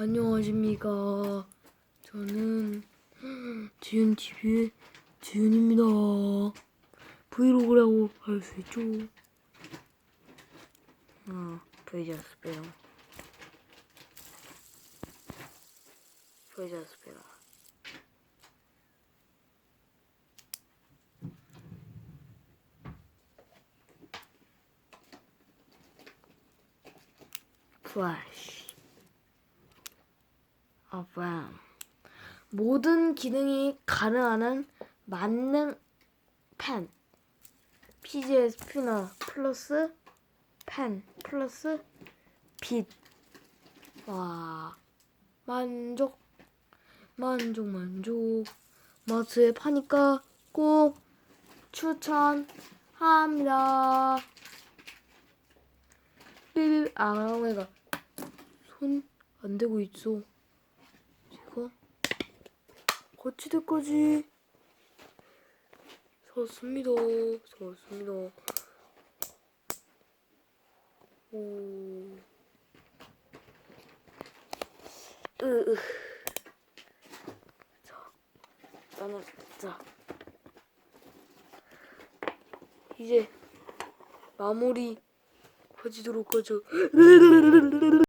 안녕하십니까. 저는 지윤 TV의 지윤입니다. 브이로그라고 할 수 있죠. 어, 브이자스페라. 브이자스페라. 플래시. 아, 람 모든 기능이 가능한 만능 펜. PGS 스피너 플러스 펜 플러스 빛. 와. 만족. 만족, 만족. 마트에 파니까 꼭 추천합니다. 삐삐, 아, 내가 손 안 대고 있어. 될까지 샀습니다. 샀습니다. 오. 으, 으. 자, 나는, 자. 이제 마무리 해지도록 하죠.